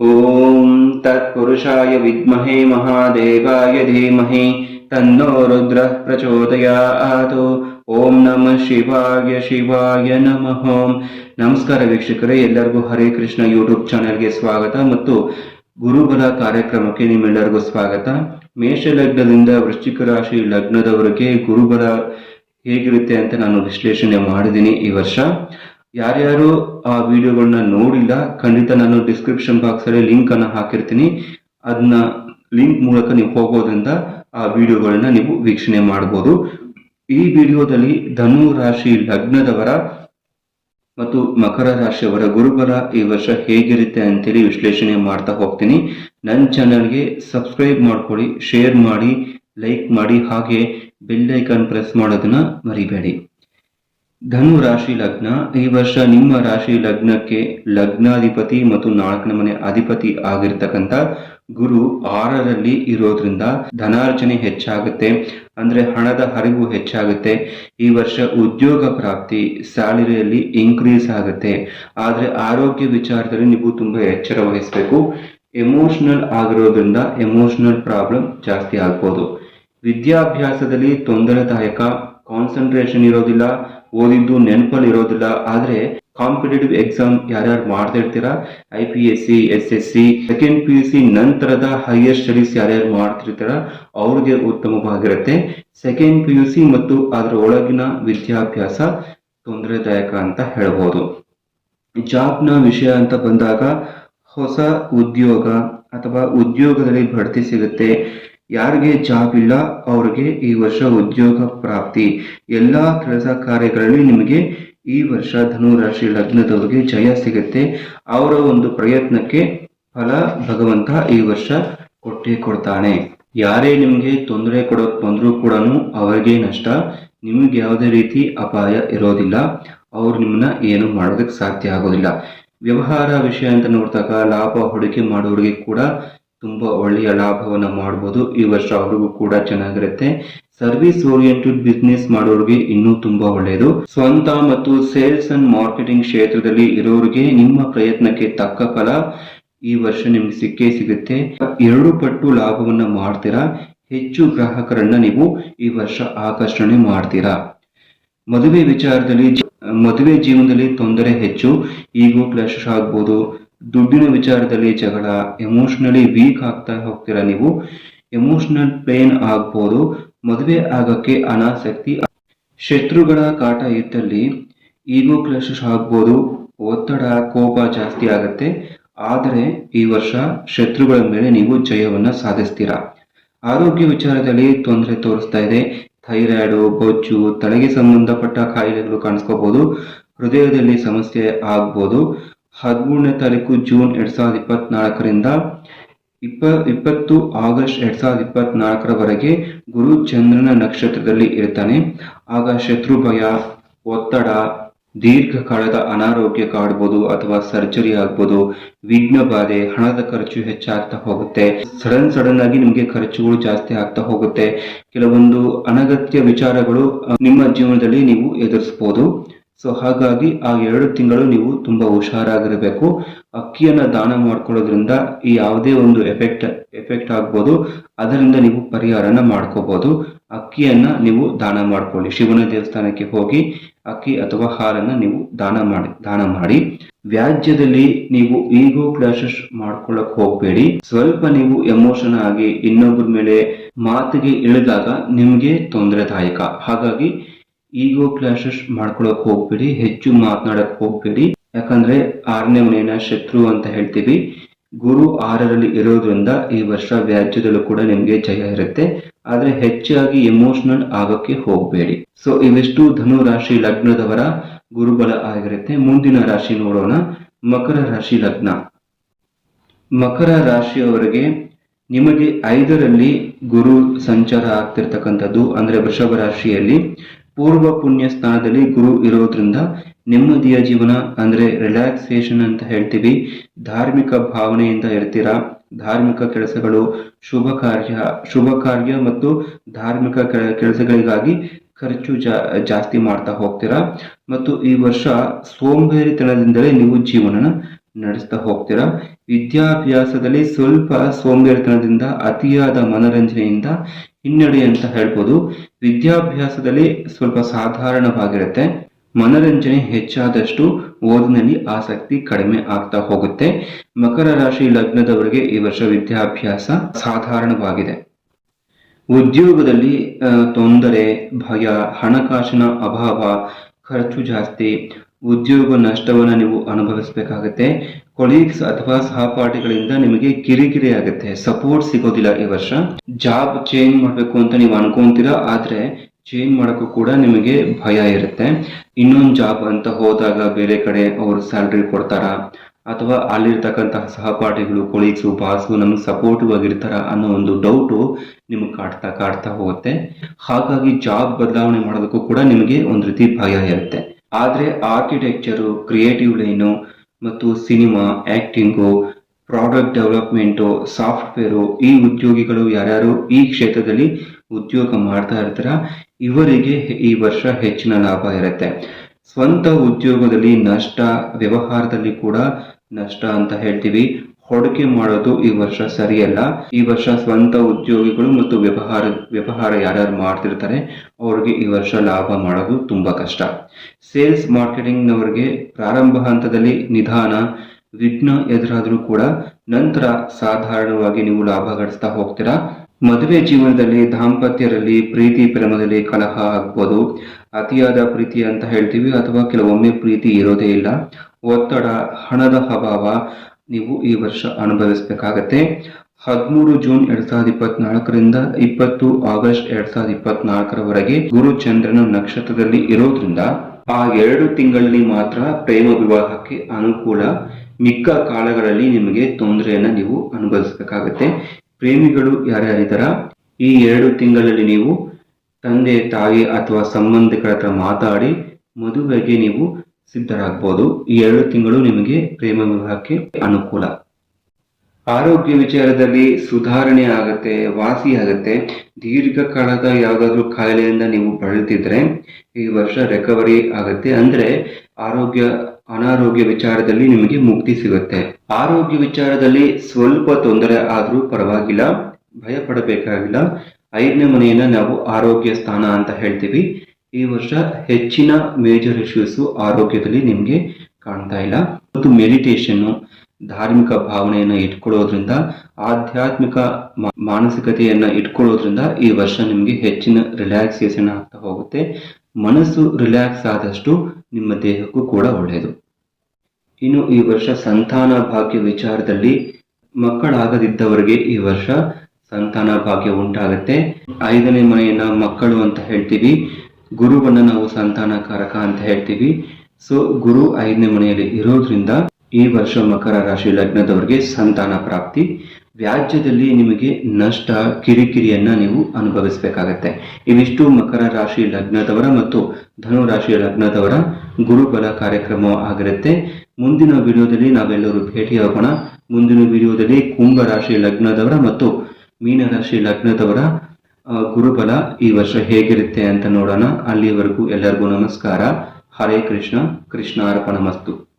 ॐ तत्पुरुषाय विद्महे महादेवाय धीमहि तन्नो रुद्रः प्रचोदयात् ಓಂ ನಮಃ ಶಿವಾಯ ಶಿವಾಯ ನಮಃ ನಮಸ್ಕಾರ ವೀಕ್ಷಕರೇ ಎಲ್ಲರಿಗೂ ಹರೇ ಕೃಷ್ಣ ಯೂಟ್ಯೂಬ್ ಚಾನೆಲ್ಗೆ ಸ್ವಾಗತ ಮತ್ತು ಗುರುಬಲ ಕಾರ್ಯಕ್ರಮಕ್ಕೆ ನಿಮ್ಮೆಲ್ಲರಿಗೂ ಸ್ವಾಗತ ಮೇಷ ಲಗ್ನದಿಂದ ವೃಶ್ಚಿಕ ರಾಶಿ ಲಗ್ನದವರೆಗೆ ಗುರುಬಲ ಹೇಗಿರುತ್ತೆ ಅಂತ ನಾನು ವಿಶ್ಲೇಷಣೆ ಮಾಡಿದ್ದೀನಿ ಈ ವರ್ಷ ಯಾರ್ಯಾರು ಆ ವಿಡಿಯೋಗಳನ್ನ ನೋಡಿಲ್ಲ, ಖಂಡಿತ ನಾನು ಡಿಸ್ಕ್ರಿಪ್ಷನ್ ಬಾಕ್ಸ್ ಅಲ್ಲಿ ಲಿಂಕ್ ಅನ್ನ ಹಾಕಿರ್ತೀನಿ. ಅದನ್ನ ಲಿಂಕ್ ಮೂಲಕ ನೀವು ಹೋಗೋದ್ರಿಂದ ಆ ವಿಡಿಯೋಗಳನ್ನ ನೀವು ವೀಕ್ಷಣೆ ಮಾಡಬಹುದು ಈ ವಿಡಿಯೋದಲ್ಲಿ ಧನು ರಾಶಿ ಲಗ್ನದವರ ಮತ್ತು ಮಕರ ರಾಶಿಯವರ ಗುರುಬರ ಈ ವರ್ಷ ಹೇಗಿರುತ್ತೆ ಅಂತೇಳಿ ವಿಶ್ಲೇಷಣೆ ಮಾಡ್ತಾ ಹೋಗ್ತೀನಿ. ನನ್ನ ಚಾನಲ್ಗೆ ಸಬ್ಸ್ಕ್ರೈಬ್ ಮಾಡ್ಕೊಳ್ಳಿ ಶೇರ್ ಮಾಡಿ ಲೈಕ್ ಮಾಡಿ, ಹಾಗೆ ಬೆಲ್ ಐಕಾನ್ ಪ್ರೆಸ್ ಮಾಡೋದನ್ನ ಮರಿಬೇಡಿ. ಧನು ರಾಶಿ ಲಗ್ನ, ಈ ವರ್ಷ ನಿಮ್ಮ ರಾಶಿ ಲಗ್ನಕ್ಕೆ ಲಗ್ನಾಧಿಪತಿ ಮತ್ತು ನಾಲ್ಕನೇ ಮನೆ ಅಧಿಪತಿ ಆಗಿರ್ತಕ್ಕಂಥ ಗುರು ಆರರಲ್ಲಿ ಇರೋದ್ರಿಂದ ಧನಾರ್ಜನೆ ಹೆಚ್ಚಾಗುತ್ತೆ. ಅಂದ್ರೆ ಹಣದ ಹರಿವು ಹೆಚ್ಚಾಗುತ್ತೆ. ಈ ವರ್ಷ ಉದ್ಯೋಗ ಪ್ರಾಪ್ತಿ ಸ್ಯಾಲರಿಯಲ್ಲಿ ಇನ್ಕ್ರೀಸ್ ಆಗುತ್ತೆ. ಆದ್ರೆ ಆರೋಗ್ಯ ವಿಚಾರದಲ್ಲಿ ನೀವು ತುಂಬಾ ಎಚ್ಚರ ವಹಿಸಬೇಕು. ಎಮೋಷನಲ್ ಆಗಿರೋದ್ರಿಂದ ಎಮೋಷನಲ್ ಪ್ರಾಬ್ಲಮ್ ಜಾಸ್ತಿ ಆಗ್ಬೋದು. ವಿದ್ಯಾಭ್ಯಾಸದಲ್ಲಿ ತೊಂದರೆದಾಯಕ ಕಾನ್ಸಂಟ್ರೇಷನ್ ಇರೋದಿಲ್ಲ, ಓದಿದ್ದು ನೆನಪಲ್ಲಿ ಇರೋದಿಲ್ಲ, ಆದರೆ ಕಾಂಪಿಟೇಟಿವ್ ಎಕ್ಸಾಮ್ ಯಾರ್ಯಾರು ಮಾಡ್ತಾ ಇರ್ತೀರಾ? I P S C S S C second P U C ನಂತರದ ಹೈಯರ್ ಸ್ಟಡೀಸ್ ಯಾರ್ಯಾರು ಮಾಡ್ತಿರ್ತೀರ? ಅವ್ರಿಗೆ ಉತ್ತಮವಾಗಿರುತ್ತೆ ಸೆಕೆಂಡ್ ಪಿ ಯು ಸಿ ಮತ್ತು ಅದರ ಒಳಗಿನ ವಿದ್ಯಾಭ್ಯಾಸ ತೊಂದರೆದಾಯಕ ಅಂತ ಹೇಳ್ಬೋದು. ಜಾಬ್ನ ವಿಷಯ ಅಂತ ಬಂದಾಗ ಹೊಸ ಉದ್ಯೋಗ ಅಥವಾ ಉದ್ಯೋಗದಲ್ಲಿ ಬಡ್ತಿ ಸಿಗುತ್ತೆ. ಯಾರಿಗೆ ಜಾಬ್ ಇಲ್ಲ ಅವ್ರಿಗೆ ಈ ವರ್ಷ ಉದ್ಯೋಗ ಪ್ರಾಪ್ತಿ. ಎಲ್ಲಾ ಕೆಲಸ ಕಾರ್ಯಗಳಲ್ಲಿ ನಿಮಗೆ ಈ ವರ್ಷ ಧನುರಾಶಿ ಲಗ್ನದವರಿಗೆ ಜಯ ಸಿಗುತ್ತೆ. ಅವರ ಒಂದು ಪ್ರಯತ್ನಕ್ಕೆ ಫಲ ಭಗವಂತ ಈ ವರ್ಷ ಕೊಟ್ಟೇ ಕೊಡ್ತಾನೆ. ಯಾರೇ ನಿಮ್ಗೆ ತೊಂದರೆ ಕೊಡೋಕ್ ಬಂದ್ರೂ ಕೂಡ ಅವರಿಗೆ ನಷ್ಟ. ನಿಮ್ಗೆ ಯಾವುದೇ ರೀತಿ ಅಪಾಯ ಇರೋದಿಲ್ಲ. ಅವ್ರು ನಿಮ್ಮನ್ನ ಏನು ಮಾಡೋದಕ್ಕೆ ಸಾಧ್ಯ ಆಗೋದಿಲ್ಲ. ವ್ಯವಹಾರ ವಿಷಯ ಅಂತ ನೋಡಿದಾಗ ಲಾಭ, ಹೂಡಿಕೆ ಮಾಡೋರಿಗೆ ಕೂಡ ತುಂಬಾ ಒಳ್ಳೆಯ ಲಾಭವನ್ನ ಮಾಡಬಹುದು ಈ ವರ್ಷ ಅವ್ರಿಗೂ ಕೂಡ ಚೆನ್ನಾಗಿರುತ್ತೆ. ಸರ್ವಿಸ್ ಓರಿಯೆಂಟೆಡ್ ಬಿಸ್ನೆಸ್ ಮಾಡೋರಿಗೆ ಇನ್ನೂ ತುಂಬಾ ಒಳ್ಳೆಯದು ಸ್ವಂತ ಮತ್ತು ಸೇಲ್ಸ್ ಅಂಡ್ ಮಾರ್ಕೆಟಿಂಗ್ ಕ್ಷೇತ್ರದಲ್ಲಿ ಇರೋರಿಗೆ ನಿಮ್ಮ ಪ್ರಯತ್ನಕ್ಕೆ ತಕ್ಕ ಫಲ ಈ ವರ್ಷ ನಿಮ್ಗೆ ಸಿಕ್ಕೇ ಸಿಗುತ್ತೆ. ಎರಡು ಪಟ್ಟು ಲಾಭವನ್ನ ಮಾಡ್ತೀರಾ? ಹೆಚ್ಚು ಗ್ರಾಹಕರನ್ನ ನೀವು ಈ ವರ್ಷ ಆಕರ್ಷಣೆ ಮಾಡ್ತೀರಾ? ಮದುವೆ ವಿಚಾರದಲ್ಲಿ ಮದುವೆ ಜೀವನದಲ್ಲಿ ತೊಂದರೆ ಹೆಚ್ಚು. ಈಗೋ ಕ್ಲಾಶಸ್ ಆಗ್ಬೋದು. ದುಡ್ಡಿನ ವಿಚಾರದಲ್ಲಿ ಜಗಳ ಎಮೋಷನಲಿ ವೀಕ್ ಆಗ್ತಾ ಹೋಗ್ತೀರಾ ನೀವು? ಎಮೋಷನಲ್ ಪ್ಲೇನ್ ಆಗ್ಬೋದು, ಮದುವೆ ಆಗಕ್ಕೆ ಅನಾಸಕ್ತಿ ಶತ್ರುಗಳ ಕಾಟ ಇದ್ದಲ್ಲಿ ಈಗೋ ಕ್ಲಶಸ್ ಆಗ್ಬೋದು, ಒತ್ತಡ, ಕೋಪ ಜಾಸ್ತಿ ಆಗುತ್ತೆ. ಆದರೆ ಈ ವರ್ಷ ಶತ್ರುಗಳ ಮೇಲೆ ನೀವು ಜಯವನ್ನ ಸಾಧಿಸ್ತೀರಾ? ಆರೋಗ್ಯ ವಿಚಾರದಲ್ಲಿ ತೊಂದರೆ ತೋರಿಸ್ತಾ ಇದೆ. ಥೈರಾಯ್ಡು, ಬೊಜ್ಜು, ತಲೆಗೆ ಸಂಬಂಧಪಟ್ಟ ಕಾಯಿಲೆಗಳು ಕಾಣಿಸ್ಕೋಬಹುದು ಹೃದಯದಲ್ಲಿ ಸಮಸ್ಯೆ ಆಗ್ಬೋದು. ಹದಿಮೂರನೇ ತಾರೀಕು ಜೂನ್ ಎರಡು ಸಾವಿರದ ಇಪ್ಪತ್ನಾಲ್ಕರಿಂದ ಇಪ್ಪ, ಇಪ್ಪತ್ತು ಆಗಸ್ಟ್ ಎರಡು ಸಾವಿರದ ಇಪ್ಪತ್ನಾಲ್ಕರವರೆಗೆ ಗುರು ಚಂದ್ರನ ನಕ್ಷತ್ರದಲ್ಲಿ ಇರ್ತಾನೆ. ಆಗ ಶತ್ರು ಭಯ ಒತ್ತಡ ದೀರ್ಘಕಾಲದ ಅನಾರೋಗ್ಯ ಕಾಡ್ಬೋದು ಅಥವಾ ಸರ್ಜರಿ ಆಗ್ಬೋದು. ವಿಘ್ನ ಬಾಧೆ, ಹಣದ ಖರ್ಚು ಹೆಚ್ಚಾಗ್ತಾ ಹೋಗುತ್ತೆ. ಸಡನ್ ಸಡನ್ ಆಗಿ ನಿಮಗೆ ಖರ್ಚುಗಳು ಜಾಸ್ತಿ ಆಗ್ತಾ ಹೋಗುತ್ತೆ. ಕೆಲವೊಂದು ಅನಗತ್ಯ ವಿಚಾರಗಳು ನಿಮ್ಮ ಜೀವನದಲ್ಲಿ ನೀವು ಎದುರಿಸಬಹುದು ಸೊ ಹಾಗಾಗಿ ಆ ಎರಡು ತಿಂಗಳು ನೀವು ತುಂಬಾ ಹುಷಾರಾಗಿರಬೇಕು. ಅಕ್ಕಿಯನ್ನ ದಾನ ಮಾಡ್ಕೊಳ್ಳೋದ್ರಿಂದ ಈ ಯಾವುದೇ ಒಂದು ಎಫೆಕ್ಟ್ ಎಫೆಕ್ಟ್ ಆಗ್ಬೋದು. ಅದರಿಂದ ನೀವು ಪರಿಹಾರನ ಮಾಡ್ಕೋಬಹುದು ಅಕ್ಕಿಯನ್ನ ನೀವು ದಾನ ಮಾಡ್ಕೊಳ್ಳಿ. ಶಿವನ ದೇವಸ್ಥಾನಕ್ಕೆ ಹೋಗಿ ಅಕ್ಕಿ ಅಥವಾ ಹಾಲನ್ನ ನೀವು ದಾನ ಮಾಡಿ ದಾನ ಮಾಡಿ. ವ್ಯಾಜ್ಯದಲ್ಲಿ ನೀವು ಈಗೋ ಕ್ಲಾಶಸ್ ಮಾಡ್ಕೊಳ್ಳಕ್ ಹೋಗ್ಬೇಡಿ. ಸ್ವಲ್ಪ ನೀವು ಎಮೋಷನ್ ಆಗಿ ಇನ್ನೊಬ್ಬರ ಮೇಲೆ ಮಾತಿಗೆ ಇಳಿದಾಗ ನಿಮ್ಗೆ ತೊಂದರೆದಾಯಕ. ಹಾಗಾಗಿ ಈಗೋ ಕ್ಲಾಶಸ್ ಮಾಡ್ಕೊಳಕ್ ಹೋಗ್ಬೇಡಿ, ಹೆಚ್ಚು ಮಾತನಾಡಕ್ ಹೋಗ್ಬೇಡಿ. ಯಾಕಂದ್ರೆ ಆರನೇ ಮನೆಯ ಶತ್ರು ಅಂತ ಹೇಳ್ತೀವಿ. ಗುರು ಆರರಲ್ಲಿ ಇರೋದ್ರಿಂದ ಈ ವರ್ಷ ವ್ಯಾಜ್ಯದಲ್ಲೂ ಕೂಡ ನಿಮ್ಗೆ ಜಯ ಇರುತ್ತೆ. ಆದ್ರೆ ಹೆಚ್ಚಾಗಿ ಎಮೋಷನಲ್ ಆಗಕ್ಕೆ ಹೋಗ್ಬೇಡಿ. ಸೊ ಇವೆಷ್ಟು ಧನು ರಾಶಿ ಲಗ್ನದವರ ಗುರುಬಲ ಆಗಿರುತ್ತೆ. ಮುಂದಿನ ರಾಶಿ ನೋಡೋಣ. ಮಕರ ರಾಶಿ ಲಗ್ನ. ಮಕರ ರಾಶಿಯವರಿಗೆ ನಿಮಗೆ ಐದರಲ್ಲಿ ಗುರು ಸಂಚಾರ ಆಗ್ತಿರ್ತಕ್ಕಂಥದ್ದು, ಅಂದ್ರೆ ವೃಷಭ ರಾಶಿಯಲ್ಲಿ. ಪೂರ್ವ ಪುಣ್ಯ ಸ್ಥಾನದಲ್ಲಿ ಗುರು ಇರೋದ್ರಿಂದ ನೆಮ್ಮದಿಯ ಜೀವನ, ಅಂದ್ರೆ ರಿಲ್ಯಾಕ್ಸೇಷನ್ ಅಂತ ಹೇಳ್ತೀವಿ. ಧಾರ್ಮಿಕ ಭಾವನೆಯಿಂದ ಇರ್ತೀರಾ? ಧಾರ್ಮಿಕ ಕೆಲಸಗಳು, ಶುಭ ಕಾರ್ಯ ಶುಭ ಕಾರ್ಯ ಮತ್ತು ಧಾರ್ಮಿಕ ಕೆಲ- ಕೆಲಸಗಳಿಗಾಗಿ ಖರ್ಚು ಜಾ- ಜಾಸ್ತಿ ಮಾಡ್ತಾ ಹೋಗ್ತೀರಾ? ಮತ್ತು ಈ ವರ್ಷ ಸೋಂಬೇರಿತನದಿಂದಲೇ ನೀವು ಜೀವನನ ನಡೆಸ್ತಾ ಹೋಗ್ತೀರಾ? ವಿದ್ಯಾಭ್ಯಾಸದಲ್ಲಿ ಸ್ವಲ್ಪ ಸೋಂಬೇರಿತನದಿಂದ ಅತಿಯಾದ ಮನರಂಜನೆಯಿಂದ ಹಿನ್ನಡೆ ಅಂತ ಹೇಳ್ಬೋದು. ವಿದ್ಯಾಭ್ಯಾಸದಲ್ಲಿ ಸ್ವಲ್ಪ ಸಾಧಾರಣವಾಗಿರುತ್ತೆ. ಮನರಂಜನೆ ಹೆಚ್ಚಾದಷ್ಟು ಓದಿನಲ್ಲಿ ಆಸಕ್ತಿ ಕಡಿಮೆ ಆಗ್ತಾ ಹೋಗುತ್ತೆ. ಮಕರ ರಾಶಿ ಲಗ್ನದವರಿಗೆ ಈ ವರ್ಷ ವಿದ್ಯಾಭ್ಯಾಸ ಸಾಧಾರಣವಾಗಿದೆ. ಉದ್ಯೋಗದಲ್ಲಿ ತೊಂದರೆ, ಭಯ, ಹಣಕಾಸಿನ ಅಭಾವ, ಖರ್ಚು ಜಾಸ್ತಿ, ಉದ್ಯೋಗ ನಷ್ಟವನ್ನು ನೀವು ಅನುಭವಿಸಬೇಕಾಗುತ್ತೆ. ಕೊಲೀಗ್ಸ್ ಅಥವಾ ಸಹಪಾಠಿಗಳಿಂದ ನಿಮಗೆ ಕಿರಿಕಿರಿ ಆಗುತ್ತೆ ಸಪೋರ್ಟ್ ಸಿಗೋದಿಲ್ಲ ಈ ವರ್ಷ. ಜಾಬ್ ಚೇಂಜ್ ಮಾಡಬೇಕು ಅಂತ ನೀವು ಅನ್ಕೊಂತೀರಾ? ಆದ್ರೆ ಚೇಂಜ್ ಮಾಡೋಕ್ಕೂ ಕೂಡ ನಿಮಗೆ ಭಯ ಇರುತ್ತೆ. ಇನ್ನೊಂದು ಜಾಬ್ ಅಂತ ಹೋದಾಗ ಬೇರೆ ಕಡೆ ಅವರು ಸ್ಯಾಲ್ರಿ ಕೊಡ್ತಾರ? ಅಥವಾ ಅಲ್ಲಿರ್ತಕ್ಕಂತಹ ಸಹಪಾಠಿಗಳು ಕೊಲೀಗ್ಸು ಬಾಸು ನಮ್ಗೆ ಸಪೋರ್ಟಿವ್ ಆಗಿರ್ತಾರ ಅನ್ನೋ ಒಂದು ಡೌಟು ನಿಮಗೆ ಕಾಡ್ತಾ ಕಾಡ್ತಾ ಹೋಗುತ್ತೆ. ಹಾಗಾಗಿ ಜಾಬ್ ಬದಲಾವಣೆ ಮಾಡೋದಕ್ಕೂ ಕೂಡ ನಿಮಗೆ ಒಂದು ರೀತಿ ಭಯ ಇರುತ್ತೆ. ಆದ್ರೆ ಆರ್ಕಿಟೆಕ್ಚರು ಕ್ರಿಯೇಟಿವ್ ಲೈನು ಮತ್ತು cinema, acting, product development, software, ಈ ಉದ್ಯೋಗಿಗಳು ಯಾರ್ಯಾರು ಈ ಕ್ಷೇತ್ರದಲ್ಲಿ ಉದ್ಯೋಗ ಮಾಡ್ತಾ ಇರ್ತಾರ, ಇವರಿಗೆ ಈ ವರ್ಷ ಹೆಚ್ಚಿನ ಲಾಭ ಇರುತ್ತೆ. ಸ್ವಂತ ಉದ್ಯೋಗದಲ್ಲಿ ನಷ್ಟ, ವ್ಯವಹಾರದಲ್ಲಿ ಕೂಡ ನಷ್ಟ ಅಂತ ಹೇಳ್ತೀವಿ. ಹೂಡಿಕೆ ಮಾಡೋದು ಈ ವರ್ಷ ಸರಿಯಲ್ಲ. ಈ ವರ್ಷ ಸ್ವಂತ ಉದ್ಯೋಗಿಗಳು ಮತ್ತು ವ್ಯವಹಾರ ವ್ಯವಹಾರ ಯಾರ್ಯಾರು ಮಾಡ್ತಿರ್ತಾರೆ, ಅವ್ರಿಗೆ ಈ ವರ್ಷ ಲಾಭ ಮಾಡೋದು ತುಂಬಾ ಕಷ್ಟ. ಸೇಲ್ಸ್ ಮಾರ್ಕೆಟಿಂಗ್ನವರಿಗೆ ಪ್ರಾರಂಭ ಹಂತದಲ್ಲಿ ನಿಧಾನ, ವಿಘ್ನ ಎದುರಾದರೂ ಕೂಡ ನಂತರ ಸಾಧಾರಣವಾಗಿ ನೀವು ಲಾಭ ಗಳಿಸ್ತಾ ಹೋಗ್ತೀರಾ? ಮದುವೆ ಜೀವನದಲ್ಲಿ ದಾಂಪತ್ಯರಲ್ಲಿ ಪ್ರೀತಿ ಪ್ರೇಮದಲ್ಲಿ ಕಲಹ ಆಗ್ಬೋದು. ಅತಿಯಾದ ಪ್ರೀತಿ ಅಂತ ಹೇಳ್ತೀವಿ ಅಥವಾ ಕೆಲವೊಮ್ಮೆ ಪ್ರೀತಿ ಇರೋದೇ ಇಲ್ಲ. ಒತ್ತಡ, ಹಣದ ಅಭಾವ ನೀವು ಈ ವರ್ಷ ಅನುಭವಿಸಬೇಕಾಗತ್ತೆ. ಹದಿಮೂರು ಜೂನ್ ಎರಡ್ ಸಾವಿರದ ಇಪ್ಪತ್ನಾಲ್ಕರಿಂದ ಇಪ್ಪತ್ತು ಆಗಸ್ಟ್ ಎರಡ್ ಸಾವಿರದ ಇಪ್ಪತ್ನಾಲ್ಕರವರೆಗೆ ಗುರು ಚಂದ್ರನ ನಕ್ಷತ್ರದಲ್ಲಿ ಇರೋದ್ರಿಂದ ಆ ಎರಡು ತಿಂಗಳಲ್ಲಿ ಮಾತ್ರ ಪ್ರೇಮ ವಿವಾಹಕ್ಕೆ ಅನುಕೂಲ ಮಿಕ್ಕ ಕಾಲಗಳಲ್ಲಿ ನಿಮಗೆ ತೊಂದರೆಯನ್ನ ನೀವು ಅನುಭವಿಸಬೇಕಾಗತ್ತೆ. ಪ್ರೇಮಿಗಳು ಯಾರ್ಯಾರಿದ್ದಾರ ಈ ಎರಡು ತಿಂಗಳಲ್ಲಿ ನೀವು ತಂದೆ, ತಾಯಿ ಅಥವಾ ಸಂಬಂಧಿಕರ ಹತ್ರ ಮಾತಾಡಿ ಮದುವೆಗೆ ನೀವು ಸಿದ್ಧರಾಗಬಹುದು ಈ ಎರಡು ತಿಂಗಳು ನಿಮಗೆ ಪ್ರೇಮ ವಿವಾಹಕ್ಕೆ ಅನುಕೂಲ. ಆರೋಗ್ಯ ವಿಚಾರದಲ್ಲಿ ಸುಧಾರಣೆ ಆಗತ್ತೆ, ವಾಸಿ ಆಗತ್ತೆ. ದೀರ್ಘಕಾಲದ ಯಾವುದಾದ್ರೂ ಕಾಯಿಲೆಯಿಂದ ನೀವು ಬಳಲ್ತಿದ್ರೆ ಈ ವರ್ಷ ರಿಕವರಿ ಆಗತ್ತೆ. ಅಂದ್ರೆ ಆರೋಗ್ಯ, ಅನಾರೋಗ್ಯ ವಿಚಾರದಲ್ಲಿ ನಿಮಗೆ ಮುಕ್ತಿ ಸಿಗುತ್ತೆ. ಆರೋಗ್ಯ ವಿಚಾರದಲ್ಲಿ ಸ್ವಲ್ಪ ತೊಂದರೆ ಆದ್ರೂ ಪರವಾಗಿಲ್ಲ ಭಯ ಪಡಬೇಕಾಗಿಲ್ಲ ಐದನೇ ಮನೆಯನ್ನ ನಾವು ಆರೋಗ್ಯ ಸ್ಥಾನ ಅಂತ ಹೇಳ್ತೀವಿ. ಈ ವರ್ಷ ಹೆಚ್ಚಿನ ಮೇಜರ್ ಇಶ್ಯೂಸ್ ಆರೋಗ್ಯದಲ್ಲಿ ನಿಮ್ಗೆ ಕಾಣ್ತಾ ಇಲ್ಲ. ಮತ್ತು ಮೆಡಿಟೇಷನ್ ಧಾರ್ಮಿಕ ಭಾವನೆಯನ್ನ ಇಟ್ಕೊಳ್ಳೋದ್ರಿಂದ, ಆಧ್ಯಾತ್ಮಿಕ ಮಾನಸಿಕತೆಯನ್ನ ಇಟ್ಕೊಳ್ಳೋದ್ರಿಂದ ಈ ವರ್ಷ ನಿಮ್ಗೆ ಹೆಚ್ಚಿನ ರಿಲ್ಯಾಕ್ಸೇಷನ್ ಆಗ್ತಾ ಹೋಗುತ್ತೆ. ಮನಸ್ಸು ರಿಲ್ಯಾಕ್ಸ್ ಆದಷ್ಟು ನಿಮ್ಮ ದೇಹಕ್ಕೂ ಕೂಡ ಒಳ್ಳೆಯದು ಇನ್ನು ಈ ವರ್ಷ ಸಂತಾನ ಭಾಗ್ಯ ವಿಚಾರದಲ್ಲಿ ಮಕ್ಕಳಾಗದಿದ್ದವರಿಗೆ ಈ ವರ್ಷ ಸಂತಾನ ಭಾಗ್ಯ ಉಂಟಾಗುತ್ತೆ. ಐದನೇ ಮನೆಯನ್ನ ಮಕ್ಕಳು ಅಂತ ಹೇಳ್ತೀವಿ. ಗುರುವನ್ನ ನಾವು ಸಂತಾನಕಾರಕ ಅಂತ ಹೇಳ್ತೀವಿ. ಸೊ ಗುರು ಐದನೇ ಮನೆಯಲ್ಲಿ ಇರೋದ್ರಿಂದ ಈ ವರ್ಷ ಮಕರ ರಾಶಿ ಲಗ್ನದವರಿಗೆ ಸಂತಾನ ಪ್ರಾಪ್ತಿ. ವ್ಯಾಜ್ಯದಲ್ಲಿ ನಿಮಗೆ ನಷ್ಟ, ಕಿರಿಕಿರಿಯನ್ನ ನೀವು ಅನುಭವಿಸಬೇಕಾಗತ್ತೆ. ಇವಿಷ್ಟು ಮಕರ ರಾಶಿ ಲಗ್ನದವರ ಮತ್ತು ಧನು ರಾಶಿ ಲಗ್ನದವರ ಗುರುಬಲ ಕಾರ್ಯಕ್ರಮ ಆಗಿರುತ್ತೆ. ಮುಂದಿನ ವಿಡಿಯೋದಲ್ಲಿ ನಾವೆಲ್ಲರೂ ಭೇಟಿಯಾಗೋಣ ಮುಂದಿನ ವಿಡಿಯೋದಲ್ಲಿ ಕುಂಭ ರಾಶಿ ಲಗ್ನದವರ ಮತ್ತು ಮೀನ ರಾಶಿ ಲಗ್ನದವರ ಗುರುಬಲ ಈ ವರ್ಷ ಹೇಗಿರುತ್ತೆ ಅಂತ ನೋಡೋಣ. ಅಲ್ಲಿವರೆಗೂ ಎಲ್ಲರಿಗೂ ನಮಸ್ಕಾರ. ಹರೇ ಕೃಷ್ಣ. ಕೃಷ್ಣಾರ್ಪಣ ಮಸ್ತು